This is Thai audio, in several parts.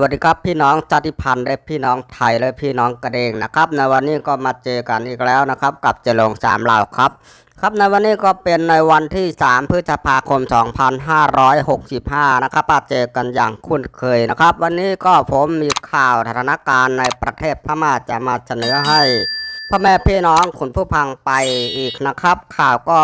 วัสดีครับพี่น้องชาติพันธุ์และพี่น้องไทยและพี่น้องกระเดงนะครับในวันนี้ก็มาเจอกันอีกแล้วนะครับ กับเจลงสามเหล่าครับ ครับในวันนี้ก็เป็นในวันที่ 3 พฤษภาคม 2565 นะครับมาเจอกันอย่างคุ้นเคยนะครับ วันนี้ก็ผมมีข่าวสถานการณ์ในประเทศพม่าจะมาเสนอให้พ่อแม่พี่น้องคุณผู้พังไปอีกนะครับ ข่าวก็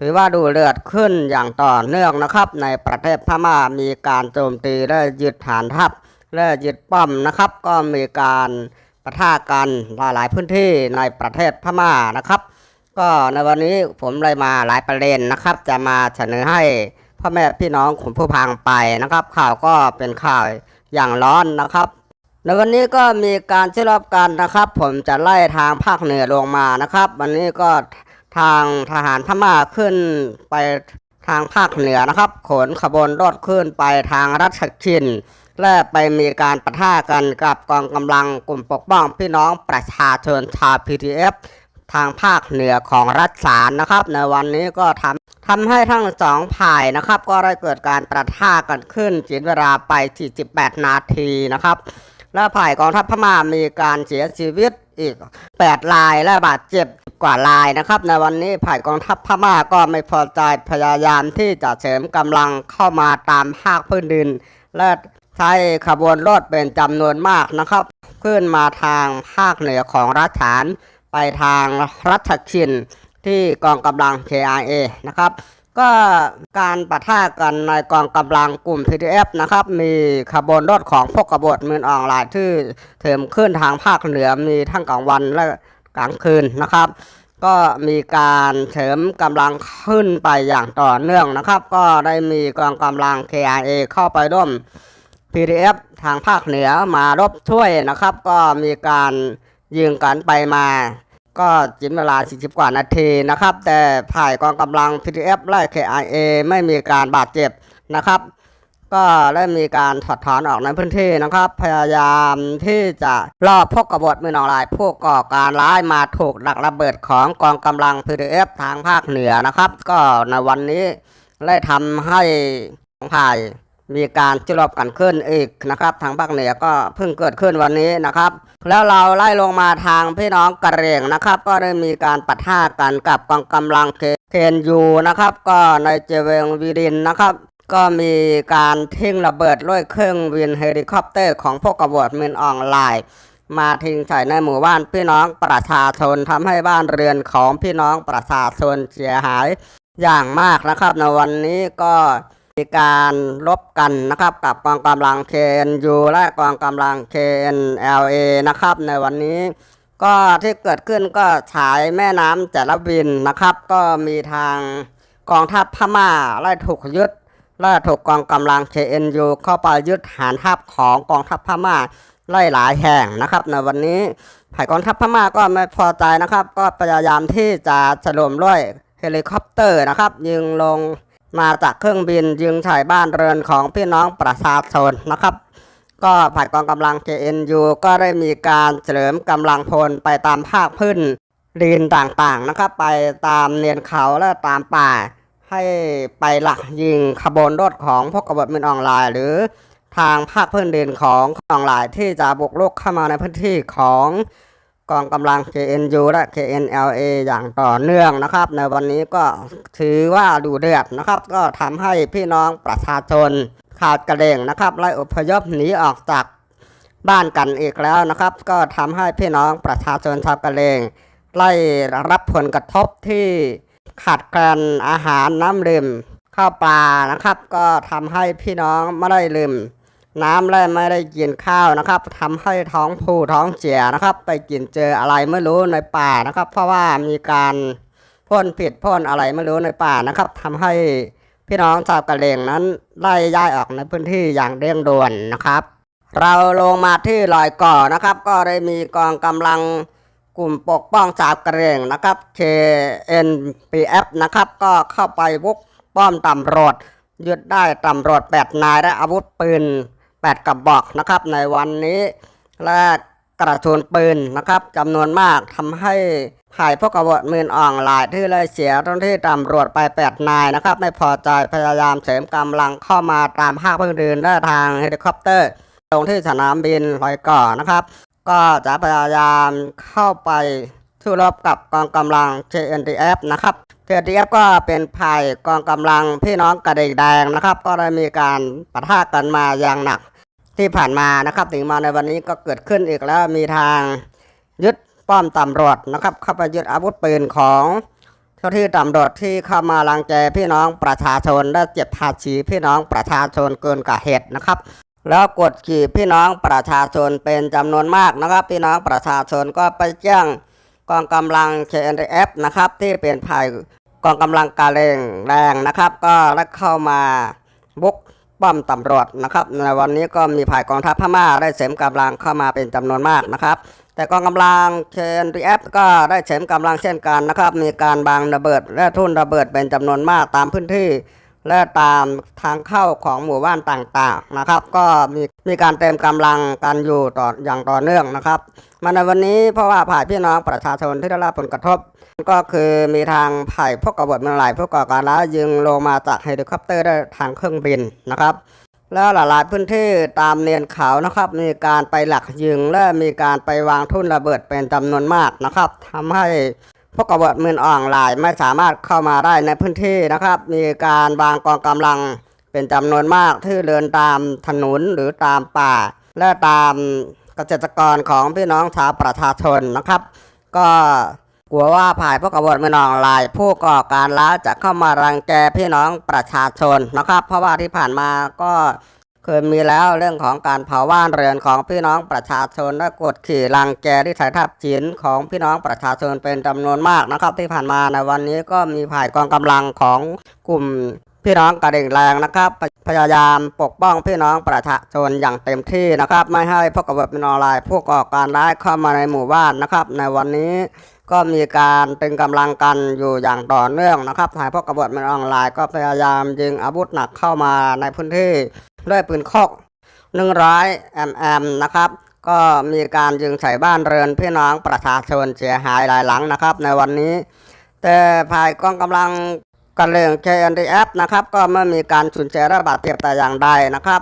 ถือว่าดูเลือดขึ้นอย่างต่อเนื่องนะครับ ในประเทศพม่ามีการโจมตีและยึดฐานทัพ และยึดป้อมนะครับ ก็มีการประทะกันหลายๆพื้นที่ในประเทศพม่านะครับ ก็ในวันนี้ผมเลยมาหลายประเด็นนะครับ จะมาเสนอให้พ่อแม่พี่น้องขุนผู้พังไปนะครับ ข่าวก็เป็นข่าวอย่างร้อนนะครับในวันนี้ก็มีการเชื่อรอบกันนะครับ ผมจะไล่ทางภาคเหนือลงมานะครับ วันนี้ก็ทางทหารพม่าขึ้นไปทางภาคเหนือนะครับ ขนขบวนรถขึ้นไปทางรัชกิน และไปมีการประทะกันกับกองกำลังกลุ่มปกป้องพี่น้องประชาชนชาว PTF ทางภาคเหนือของรัฐสารนะครับ ในวันนี้ก็ทำทำให้ทั้งสองฝ่ายนะครับ ก็ได้เกิดการประทะกันขึ้นจินเวลาไป 48 นาทีนะครับ และฝ่ายกองทัพพม่ามีการเสียชีวิตอีก8รายและบาดเจ็บกว่ารายนะครับ ในวันนี้ฝ่ายกองทัพพม่าก็ไม่พอใจพยายามที่จะเสริมกำลังเข้ามาตามภาคพื้นดินและ ช้ขบวนรถเป็นจำนวนมากนะครับ ขึ้นมาทางภาคเหนือของรัฐฐาน ไปทางรัชคินที่กองกำลัง KIA นะครับ ก็การปะทะกันในกองกำลังกลุ่ม PDF นะครับ มีขบวนรถของพวกกบฏมือออนไลน์ที่เถิมขึ้นทางภาคเหนือมีทั้งกลางวันและกลางคืนนะครับ ก็มีการเสริมกำลังขึ้นไปอย่างต่อเนื่องนะครับ ก็ได้มีกองกำลัง KIA เข้าไปร่วม PDF ทางภาคเหนือมารบช่วยนะครับ ก็มีการยิงกันไปมา ก็จิ้นเวลา 40 กว่านาทีนะครับ แต่ฝ่ายกองกำลัง PDF และ KIA ไม่มีการบาดเจ็บนะครับ ก็ได้มีการถอดถอนออกในพื้นที่นะครับ พยายามที่จะลอบพวกกบฏมือหนองลายผู้ก่อการร้ายมาถูกดักระเบิดของกองกำลัง PDF ทางภาคเหนือนะครับ ก็ในวันนี้ได้ทำให้ฝ่าย มีการจุลบกันขึ้นอีกนะครับ ทางภาคเหนือก็เพิ่งเกิดขึ้นวันนี้นะครับ แล้วเราไล่ลงมาทางพี่น้องกระเหรี่ยงนะครับ ก็ได้มีการปะทะกันกับกองกำลังเคนยูนะครับ ก็ในเจเวงวีดินนะครับ ก็มีการทิ้งระเบิดด้วยเครื่องบินเฮลิคอปเตอร์ของพวกกบฏมินออนไลน์ มาทิ้งใส่ในหมู่บ้านพี่น้องประชาชนทำให้บ้านเรือนของพี่น้องประชาชนเสียหายอย่างมากนะครับในวันนี้ก็ มีการลบกันนะครับกับกองกำลัง KNU และกองกำลัง KNLA นะครับ ในวันนี้ก็ที่เกิดขึ้นก็ฉายแม่น้ำจระบินนะครับ ก็มีทางกองทัพพม่าไล่ถูกยึดและถูกกองกำลัง KNU เข้าไปยึดฐานทัพของกองทัพพม่าไล่หลายแห่งนะครับในวันนี้ฝ่ายกองทัพพม่าก็ไม่พอใจนะครับ ก็พยายามที่จะฉลมด้วยเฮลิคอปเตอร์นะครับ ยิงลง มาจากเครื่องบินยิงใส่บ้านเรือนของพี่น้องประชาชนนะครับ ก็ฝ่ากองกำลัง KNU ก็ได้มีการเสริมกำลังพลไปตามภาคพื้นดินต่างๆนะครับ ไปตามเนียนเขาและตามป่า ให้ไปหลักยิงขบวนรถของพวกกบฏมินออนไลน์ หรือทางภาคพื้นดินของออนไลน์ที่จะบุกรุกเข้ามาในพื้นที่ของ กองกำลัง KNU และ KNLA อย่างต่อเนื่องนะครับ ในวันนี้ก็ถือว่าดูเดือดนะครับ ก็ทำให้พี่น้องประชาชนขาดกระเด่งนะครับไล่อพยพหนีออกจากบ้านกันอีกแล้วนะครับ ก็ทำให้พี่น้องประชาชนชาวกระเลงไล่รับผลกระทบที่ขาดแคลนอาหารน้ำดื่มข้าวปลานะครับ ก็ทำให้พี่น้องไม่ได้ลืม น้ำและไม่ได้กินข้าวนะครับทำให้ท้องผูท้องเสียนะครับ ไปกินเจออะไรไม่รู้ในป่านะครับ เพราะว่ามีการพ่นผิดพ่นอะไรไม่รู้ในป่านะครับทำให้พี่น้องชาวกะเหรี่ยงนั้นไล่ย้ายออกในพื้นที่อย่างเร่งด่วนนะครับ เราลงมาที่ลอยก่อนะครับ ก็ได้มีกองกำลังกลุ่มปกป้องชาวกะเหรี่ยงนะครับ KNPF นะครับ ก็เข้าไปบุกป้อมตำรวจยึดได้ตำรวจแปดนายและอาวุธปืน แปดกระบอกนะครับ ในวันนี้และกระสุนปืนนะครับจำนวนมากทำให้ผ่ายพวกกบฏมืนอ่องหลายที่เลยเสียเจ้นที่ตำรวจไปแปดนายนะครับ ไม่พอใจพยายามเสริมกำลังเข้ามาตามภาคพื้นดินและทางเฮลิคอปเตอร์ลงที่สนามบินลอยก่อนะครับ ก็จะพยายามเข้าไปสู้รบกับกองกำลัง JNDF นะครับ JNDF ก็เป็นภัยกองกำลังพี่น้องกระดิ่งแดงนะครับ ก็ได้มีการปะทะกันมาอย่างหนัก ที่ผ่านมานะครับ ถึงมาในวันนี้ก็เกิดขึ้นอีกแล้วมีทางยึดป้อมตำรวจนะครับเข้าไปยึดอาวุธปืนของเจ้าที่ตำรวจที่เข้ามารังแกพี่น้องประชาชนและเจ็บภาษีพี่น้องประชาชนเกินกว่าเหตุนะครับ แล้วกดขี่พี่น้องประชาชนเป็นจำนวนมากนะครับ พี่น้องประชาชนก็ไปแจ้งกองกำลัง KNF นะครับที่เป็นภายกองกำลังกาเลงแรงนะครับ ก็ได้เข้ามาบุก ป้อมตำรวจนะครับ ในวันนี้ก็มีภายกองทัพพม่าได้เสริมกำลังเข้ามาเป็นจำนวนมากนะครับ แต่กองกำลัง KNDF ก็ได้เสริมกำลังเช่นกันนะครับ มีการบางระเบิดและทุ่นระเบิดเป็นจำนวนมากตามพื้นที่ และตามทางเข้าของหมู่บ้านต่างๆนะครับ ก็มีมีการเต็มกำลังกันอยู่ต่ออย่างต่อเนื่องนะครับ มาในวันนี้เพราะว่าผ่ายพี่น้องประชาชนที่ได้รับผลกระทบ ก็คือมีทางผ่ายพวกกบฏมืองหลายพวกก่อการร้ายยิงลงมาจากเฮลิคอปเตอร์ได้ทางเครื่องบินนะครับแล้วหลาย ๆ พื้นที่ตามเนียนเขานะครับ มีการไปหลักยิงและมีการไปวางทุ่นระเบิดเป็นจำนวนมากนะครับทำให้พวกกบฏมืออ่องหลายไม่สามารถเข้ามาได้ในพื้นที่นะครับ มีการวางกองกำลังเป็นจำนวนมากที่เดินตามถนนหรือตามป่า และตาม เกษตรกรของพี่น้องชาวประชาชนนะครับ ก็กลัวว่าภายพวกกบฏมืออ่องหลาย ผู้ก่อการร้ายจะเข้ามารังแกพี่น้องประชาชนนะครับ เพราะว่าที่ผ่านมาก็เคยมีแล้วเรื่องของการเผาบ้านเรือนของพี่น้องประชาชนและกดขี่รังแกที่สายทับจินของพี่น้องประชาชนเป็นจำนวนมากนะครับ ที่ผ่านมาในวันนี้ก็มีฝ่ายกองกำลังของกลุ่ม พี่น้องกระดิ่งแรงนะครับ พยายามปกป้องพี่น้องประชาชนอย่างเต็มที่นะครับ ไม่ให้พวกกบฏเป็นออนไลน์ผู้ก่อการร้ายเข้ามาในหมู่บ้านนะครับ ในวันนี้ก็มีการตึงกำลังกันอยู่อย่างต่อเนื่องนะครับทางพวกกบฏมันออนไลน์ก็พยายามยิงอาวุธหนักเข้ามาในพื้นที่ด้วยปืนคอก100 mm นะครับก็มีการยิงใส่บ้านเรือนพี่น้องประชาชนเสียหายหลายหลังนะครับ ในวันนี้ แต่ภายกองกำลัง กันเรือง KNDF นะครับก็ไม่มีการสูญเสียระบาดเจ็บแต่อย่างใดนะครับ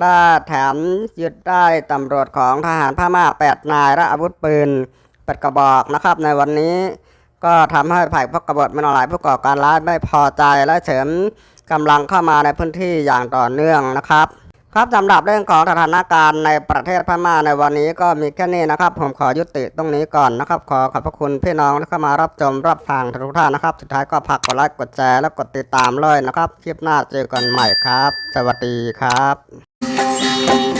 และแถมยึดได้ตำรวจของทหารพม่า8นายและอาวุธปืนเปิดกระบอกนะครับ ในวันนี้ก็ทำให้ฝ่ายพวกกบฏมันหลายผู้ก่อการร้ายไม่พอใจและเสริมกำลังเข้ามาในพื้นที่อย่างต่อเนื่องนะครับ ครับสำหรับเรื่องของสถานการณ์ในประเทศพม่าในวันนี้ก็มีแค่นี้นะครับ ผมขอยุติตรงนี้ก่อนนะครับ ขอขอบพระคุณพี่น้องที่เข้ามารับชมรับฟังทุกท่านนะครับ สุดท้ายก็ฝากกดไลค์กดแชร์และกดติดตามเลยนะครับ คลิปหน้าเจอกันใหม่ครับ สวัสดีครับ